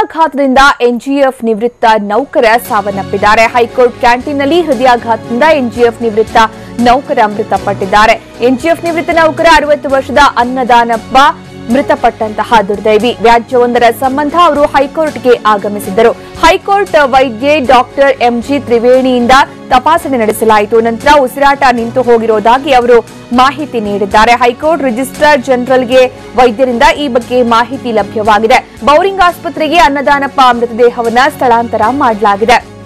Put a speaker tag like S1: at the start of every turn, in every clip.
S1: ಹೃದಯಾಘಾತದಿಂದ ಎನ್ಜಿಎಫ್ ನಿವೃತ್ತ ನೌಕರ ಸಾವನ್ನಪ್ಪಿದ್ದಾರೆ. ಹೈಕೋರ್ಟ್ ಕ್ಯಾಂಟೀನ್ನಲ್ಲಿ ಹೃದಯಾಘಾತದಿಂದ ಎನ್ಜಿಎಫ್ ನಿವೃತ್ತ ನೌಕರ ಮೃತಪಟ್ಟಿದ್ದಾರೆ. ಎನ್ಜಿಎಫ್ ನಿವೃತ್ತ ನೌಕರ ಅರವತ್ತು ವರ್ಷದ ಅನ್ನದಾನಪ್ಪ ಮೃತಪಟ್ಟಂತಹ ದುರ್ದೈವಿ. ವ್ಯಾಜ್ಯವೊಂದರ ಸಂಬಂಧ ಅವರು ಹೈಕೋರ್ಟ್ಗೆ ಆಗಮಿಸಿದ್ದರು. ಹೈಕೋರ್ಟ್ ವೈದ್ಯೆ ಡಾಕ್ಟರ್ ಎಂಜಿ ತ್ರಿವೇಣಿಯಿಂದ ತಪಾಸಣೆ ನಡೆಸಲಾಯಿತು. ನಂತರ ಉಸಿರಾಟ ನಿಂತು ಹೋಗಿರುವುದಾಗಿ ಅವರು ಮಾಹಿತಿ ನೀಡಿದ್ದಾರೆ. ಹೈಕೋರ್ಟ್ ರಿಜಿಸ್ಟ್ರಾರ್ ಜನರಲ್ಗೆ ವೈದ್ಯರಿಂದ ಈ ಬಗ್ಗೆ ಮಾಹಿತಿ ಲಭ್ಯವಾಗಿದೆ. ಬೌರಿಂಗ್ ಆಸ್ಪತ್ರೆಗೆ ಅನ್ನದಾನಪ್ಪ ಮೃತದೇಹವನ್ನು ಸ್ಥಳಾಂತರ ಮಾಡಲಾಗಿದೆ.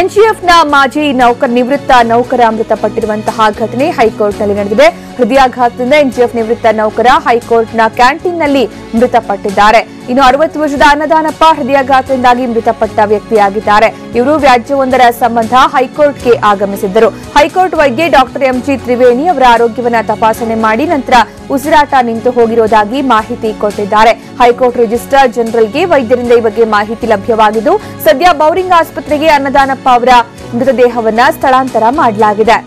S1: ಎನ್ಜಿಎಫ್ನ ಮಾಜಿ ನೌಕರ, ನಿವೃತ್ತ ನೌಕರ ಮೃತಪಟ್ಟಿರುವಂತಹ ಘಟನೆ ಹೈಕೋರ್ಟ್ನಲ್ಲಿ ನಡೆದಿದೆ. ಹೃದಯಾಘಾತದಿಂದ ಎನ್ಜಿಎಫ್ ನಿವೃತ್ತ ನೌಕರ ಹೈಕೋರ್ಟ್ನ ಕ್ಯಾಂಟೀನ್ನಲ್ಲಿ ಮೃತಪಟ್ಟಿದ್ದಾರೆ. ಇನ್ನು ಅರವತ್ತು ವರ್ಷದ ಅನ್ನದಾನಪ್ಪ ಹೃದಯಾಘಾತದಿಂದಾಗಿ ಮೃತಪಟ್ಟ ವ್ಯಕ್ತಿಯಾಗಿದ್ದಾರೆ. ಇವರು ವ್ಯಾಜ್ಯವೊಂದರ ಸಂಬಂಧ ಹೈಕೋರ್ಟ್ಗೆ ಆಗಮಿಸಿದ್ದರು. ಹೈಕೋರ್ಟ್ ವೈದ್ಯ ಡಾಕ್ಟರ್ ಎಂಜಿ ತ್ರಿವೇಣಿ ಅವರ ಆರೋಗ್ಯವನ್ನ ತಪಾಸಣೆ ಮಾಡಿ ನಂತರ ಉಸಿರಾಟ ನಿಂತು ಹೋಗಿರುವುದಾಗಿ ಮಾಹಿತಿ ಕೊಟ್ಟಿದ್ದಾರೆ. ಹೈಕೋರ್ಟ್ ರಿಜಿಸ್ಟ್ರಾರ್ ಜನರಲ್ಗೆ ವೈದ್ಯರಿಂದ ಈ ಬಗ್ಗೆ ಮಾಹಿತಿ ಲಭ್ಯವಾಗಿದ್ದು, ಸದ್ಯ ಬೌರಿಂಗ್ ಆಸ್ಪತ್ರೆಗೆ ಅನ್ನದಾನಪ್ಪ ಅವರ ಮೃತದೇಹವನ್ನ ಸ್ಥಳಾಂತರ ಮಾಡಲಾಗಿದೆ.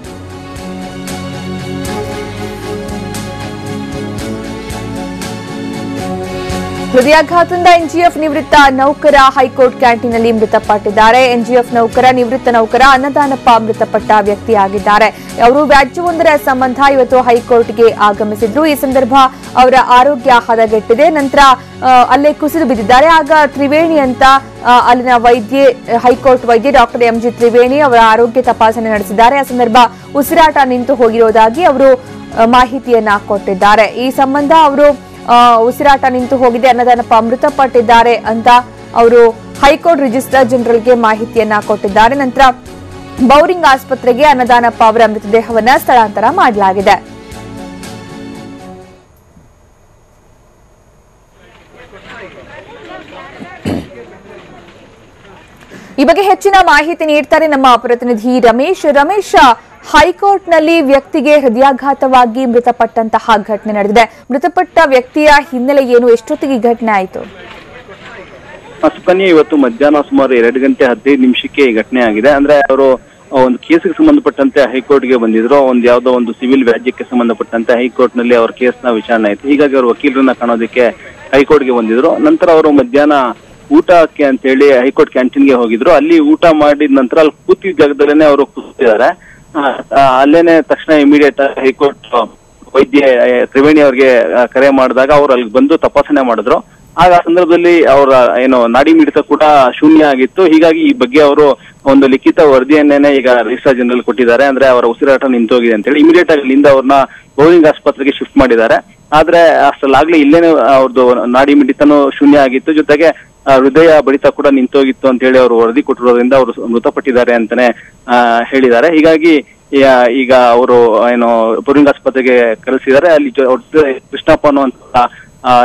S1: ಹೃದಯಾಘಾತದಿಂದ ಎನ್ಜಿಎಫ್ ನಿವೃತ್ತ ನೌಕರ ಹೈಕೋರ್ಟ್ ಕ್ಯಾಂಟೀನ್ನಲ್ಲಿ ಮೃತಪಟ್ಟಿದ್ದಾರೆ. ಎನ್ಜಿಎಫ್ ನೌಕರ, ನಿವೃತ್ತ ನೌಕರ ಅನ್ನದಾನಪ್ಪ ಮೃತಪಟ್ಟ ವ್ಯಕ್ತಿಯಾಗಿದ್ದಾರೆ. ಅವರು ವ್ಯಾಜ್ಯವೊಂದರ ಸಂಬಂಧ ಇವತ್ತು ಹೈಕೋರ್ಟ್ಗೆ ಆಗಮಿಸಿದ್ರು. ಈ ಸಂದರ್ಭ ಅವರ ಆರೋಗ್ಯ ಹದಗೆಟ್ಟಿದೆ. ನಂತರ ಅಲ್ಲೇ ಕುಸಿದು ಬಿದ್ದಿದ್ದಾರೆ. ಆಗ ತ್ರಿವೇಣಿ ಅಂತ ಅಲ್ಲಿನ ವೈದ್ಯೆ, ಹೈಕೋರ್ಟ್ ವೈದ್ಯ ಡಾಕ್ಟರ್ ಎಂಜಿ ತ್ರಿವೇಣಿ ಅವರ ಆರೋಗ್ಯ ತಪಾಸಣೆ ನಡೆಸಿದ್ದಾರೆ. ಆ ಸಂದರ್ಭ ಉಸಿರಾಟ ನಿಂತು ಹೋಗಿರುವುದಾಗಿ ಅವರು ಮಾಹಿತಿಯನ್ನ ಕೊಟ್ಟಿದ್ದಾರೆ. ಈ ಸಂಬಂಧ ಅವರು ಉಸಿರಾಟ ನಿಂತು ಹೋಗಿದೆ ಅನ್ನದಾನಪ್ಪ ಮೃತಪಟ್ಟಿದ್ದಾರೆ ಅಂತ ಅವರು ಹೈಕೋರ್ಟ್ ರಿಜಿಸ್ಟ್ರಾರ್ ಜನರಲ್ಗೆ ಮಾಹಿತಿಯನ್ನ ಕೊಟ್ಟಿದ್ದಾರೆ. ನಂತರ ಬೌರಿಂಗ್ ಆಸ್ಪತ್ರೆಗೆ ಅನ್ನದಾನಪ್ಪ ಅವರ ಮೃತದೇಹವನ್ನ ಸ್ಥಳಾಂತರ ಮಾಡಲಾಗಿದೆ. ಈ ಬಗ್ಗೆ ಹೆಚ್ಚಿನ ಮಾಹಿತಿ ನೀಡ್ತಾರೆ ನಮ್ಮ ಪ್ರತಿನಿಧಿ ರಮೇಶ್. ರಮೇಶ್ ಹೈಕೋರ್ಟ್ನಲ್ಲಿ ವ್ಯಕ್ತಿಗೆ ಹೃದಯಾಘಾತವಾಗಿ ಮೃತಪಟ್ಟಂತಹ ಘಟನೆ ನಡೆದಿದೆ. ಮೃತಪಟ್ಟ ವ್ಯಕ್ತಿಯ ಹಿನ್ನೆಲೆ ಏನು? ಎಷ್ಟೊತ್ತಿಗೆ ಘಟನೆ ಆಯಿತು?
S2: ಸುಕನ್ಯಾ ಇವತ್ತು ಮಧ್ಯಾಹ್ನ ಸುಮಾರು ಎರಡು ಗಂಟೆ ಹದಿನೈದು ನಿಮಿಷಕ್ಕೆ ಈ ಘಟನೆ ಆಗಿದೆ. ಅಂದ್ರೆ ಅವರು ಒಂದು ಕೇಸಿಗೆ ಸಂಬಂಧಪಟ್ಟಂತೆ ಹೈಕೋರ್ಟ್ಗೆ ಬಂದಿದ್ರು. ಒಂದು ಯಾವ್ದೋ ಒಂದು ಸಿವಿಲ್ ವ್ಯಾಜ್ಯಕ್ಕೆ ಸಂಬಂಧಪಟ್ಟಂತೆ ಹೈಕೋರ್ಟ್ನಲ್ಲಿ ಅವ್ರ ಕೇಸ್ನ ವಿಚಾರಣೆ ಆಯ್ತು. ಹೀಗಾಗಿ ಅವರು ವಕೀಲರನ್ನ ಕಾಣೋದಕ್ಕೆ ಹೈಕೋರ್ಟ್ಗೆ ಬಂದಿದ್ರು. ನಂತರ ಅವರು ಮಧ್ಯಾಹ್ನ ಊಟಕ್ಕೆ ಅಂತ ಹೇಳಿ ಹೈಕೋರ್ಟ್ ಕ್ಯಾಂಟೀನ್ಗೆ ಹೋಗಿದ್ರು. ಅಲ್ಲಿ ಊಟ ಮಾಡಿದ ನಂತರ ಅಲ್ಲಿ ಕೂತಿದ್ದ ಜಾಗದಲ್ಲೇನೆ ಅವರು ಕೂತಿದ್ದಾರೆ. ಅಲ್ಲೇನೆ ತಕ್ಷಣ ಇಮಿಡಿಯೇಟ್ ಹೈಕೋರ್ಟ್ ವೈದ್ಯ ತ್ರಿವೇಣಿ ಅವರಿಗೆ ಕರೆ ಮಾಡಿದಾಗ ಅವ್ರು ಅಲ್ಲಿ ಬಂದು ತಪಾಸಣೆ ಮಾಡಿದ್ರು. ಆಗ ಆ ಸಂದರ್ಭದಲ್ಲಿ ಅವರ ಏನು, ನಾಡಿ ಮಿಡಿತ ಕೂಡ ಶೂನ್ಯ ಆಗಿತ್ತು. ಹೀಗಾಗಿ ಈ ಬಗ್ಗೆ ಅವರು ಒಂದು ಲಿಖಿತ ವರದಿಯನ್ನೇನೆ ಈಗ ರಿಜಿಸ್ಟ್ರಾರ್ ಜನರಲ್ ಕೊಟ್ಟಿದ್ದಾರೆ. ಅಂದ್ರೆ ಅವರ ಉಸಿರಾಟ ನಿಂತೋಗಿದೆ ಅಂತ ಹೇಳಿ ಇಮಿಡಿಯೇಟ್ ಆಗಿ ಇಲ್ಲಿಂದ ಅವ್ರನ್ನ ಬೌರಿಂಗ್ ಆಸ್ಪತ್ರೆಗೆ ಶಿಫ್ಟ್ ಮಾಡಿದ್ದಾರೆ. ಆದ್ರೆ ಅಷ್ಟಲ್ಲಾಗ್ಲೇ ಇಲ್ಲೇನೆ ಅವ್ರದ್ದು ನಾಡಿ ಮಿಡಿತನೂ ಶೂನ್ಯ ಆಗಿತ್ತು. ಜೊತೆಗೆ ಹೃದಯ ಬಡಿತ ಕೂಡ ನಿಂತೋಗಿತ್ತು ಅಂತ ಹೇಳಿ ಅವರು ವರದಿ ಕೊಟ್ಟಿರೋದ್ರಿಂದ ಅವರು ಮೃತಪಟ್ಟಿದ್ದಾರೆ ಅಂತಾನೆ ಹೇಳಿದ್ದಾರೆ. ಹೀಗಾಗಿ ಈಗ ಅವರು ಏನು, ಪುರಿಂಗ್ ಆಸ್ಪತ್ರೆಗೆ ಕರೆಸಿದ್ದಾರೆ. ಅಲ್ಲಿ ಕೃಷ್ಣಪ್ಪ ಅನ್ನುವಂತ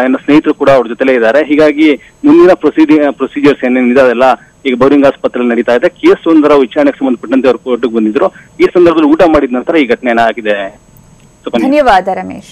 S2: ಏನು, ಸ್ನೇಹಿತರು ಕೂಡ ಅವ್ರ ಜೊತೆಲೇ ಇದ್ದಾರೆ. ಹೀಗಾಗಿ, ಮುಂದಿನ ಪ್ರೊಸೀಡಿ, ಪ್ರೊಸೀಜರ್ಸ್ ಏನೇನಿದೆ ಅದೆಲ್ಲ ಈಗ ಬೌರಿಂಗ್ ಆಸ್ಪತ್ರೆಯಲ್ಲಿ ನಡೀತಾ ಇದೆ. ಕೇಸ್ ಒಂದರ ವಿಚಾರಣೆಗೆ ಸಂಬಂಧಪಟ್ಟಂತೆ ಅವರು ಕೋರ್ಟ್ಗೆ ಬಂದಿದ್ರು. ಈ ಸಂದರ್ಭದಲ್ಲಿ ಊಟ ಮಾಡಿದ ನಂತರ ಈ ಘಟನೆ ಆಗಿದೆ.
S1: ಧನ್ಯವಾದ, ರಮೇಶ್.